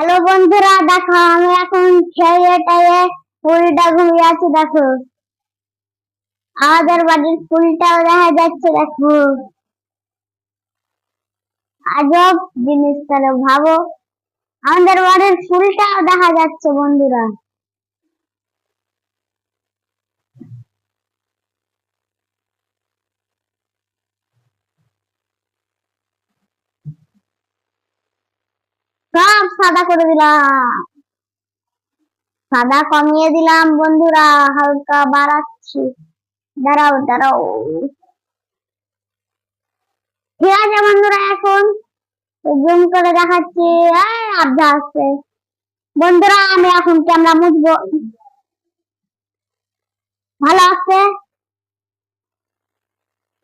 Hello বন্ধুরা, দেখো আমি এখন খেয়ে টেয়ে ফুলটা ঘুমিয়ে আছি, দেখো। আমাদের বাড়ির ফুলটাও দেখা যাচ্ছে, দেখো। আজব জিনিস তাহলে ভাবো। আমাদের বাড়ির ফুলটাও দেখা যাচ্ছে, বন্ধুরা সব সাদা করে দিলাম। সাদা কমিয়ে দিলাম, বন্ধুরা, হালকা বাড়াচ্ছি। দাঁড়াও দাঁড়াও। ঠিক আছে, বন্ধুরা, এখন জুম করে দেখাচ্ছি। আবদা আসছে। বন্ধুরা, আমি এখন ক্যামেরা মুছবো। ভালো আছে?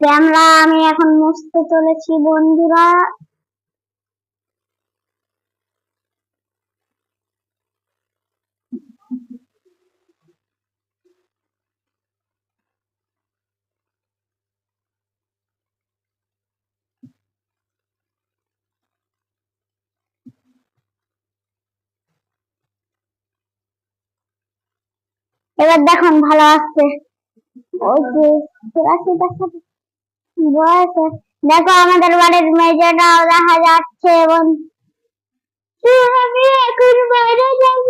ক্যামেরা আমি এখন মুছতে চলেছি, বন্ধুরা। এবার দেখুন ভালো আসছে যে দেখো আমাদের বাড়ির মেজেটাও দেখা যাচ্ছে এবং আমি এখন বাইরে যাব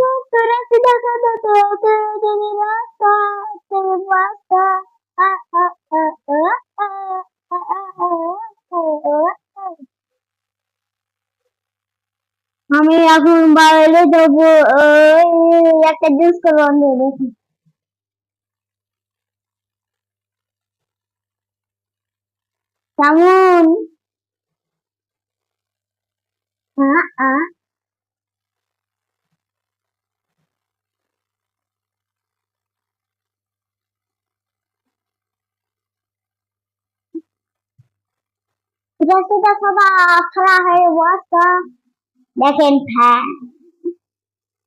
আমি এখন বাইরে একটা জুস করব দেখি কেমন? রসিদা সবা খাড়া হয়ে বসা দেখেন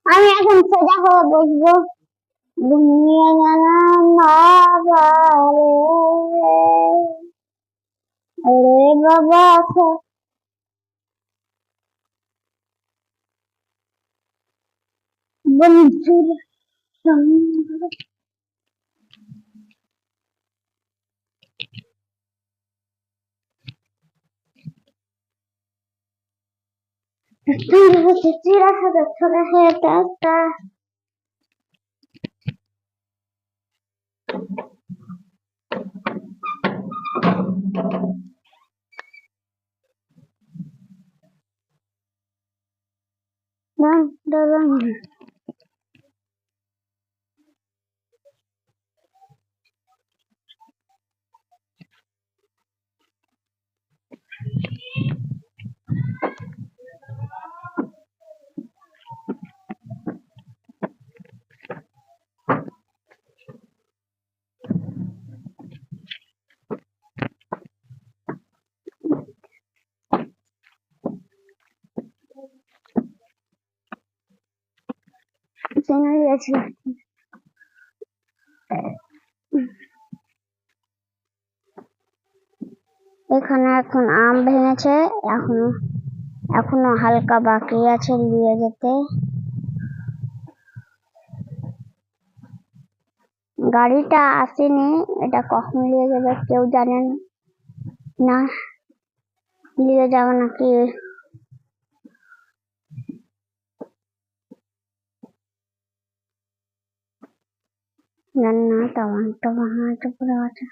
আমি এখন সোজা হয়ে বসবো। 俺がばあさん。何する？何する？私は土らはが空へ出した。的让你 এখানে এখন আম ভেঙেছে, এখনও এখনও হালকা বাকি আছে নিয়ে যেতে। গাড়িটা আসেনি, এটা কখন নিয়ে যাবে কেউ জানেন না, নিয়ে যাবে নাকি జన్నాత వంట আছে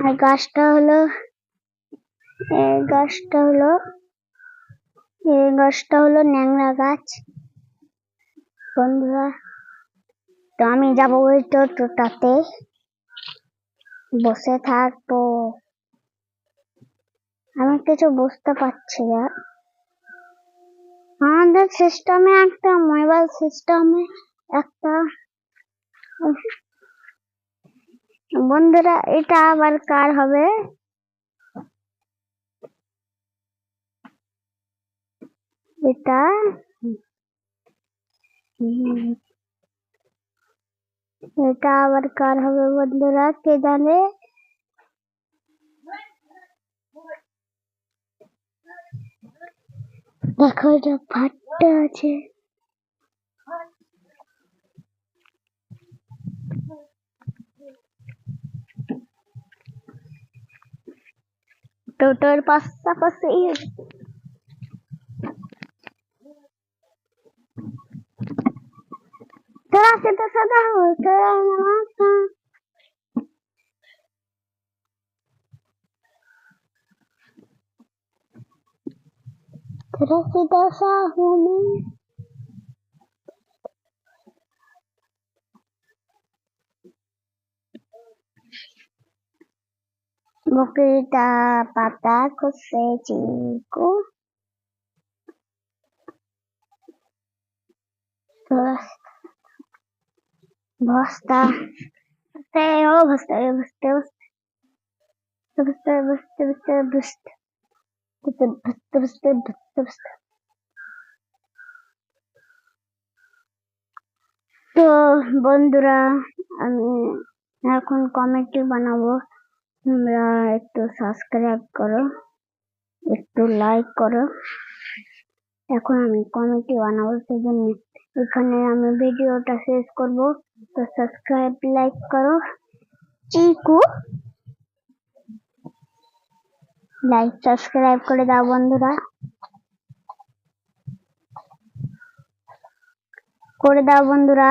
আর গাছটা হলো, এই গাছটা হলো, এই গাছটা হলো ন্যাংরা গাছ। বন্ধুরা, তো আমি যাব ওই টোটোটাতে। বসে থাকব। আমি কিছু বুঝতে পারছি না। আমাদের সিস্টেমে একটা মোবাইল সিস্টেমে একটা, বন্ধুরা, এটা আবার কার হবে? এটা? এটা আবার কার হবে বন্ধুরা, কে জানে? দেখো এটা ভাট্টা আছে। টোটোর পাশাপাশি তোরা সেটা সাদা তোরা Essa vida se arruma. Vou pegar pataco cedinho. Bosta. Bosta. Bosta. Bosta. Bosta. Bosta. Bosta. Bosta. Bosta bosta bosta তো বন্ধুরা, আমি এখন কমেডি বানাবো। তোমরা একটু সাবস্ক্রাইব করো, একটু লাইক করো। এখন আমি কমেডি বানাবো, সেজন্য এখানে আমি ভিডিওটা শেষ করব। তো সাবস্ক্রাইব লাইক করো। চিকু লাইক সাবস্ক্রাইব করে দাও বন্ধুরা। করে দাও বন্ধুরা।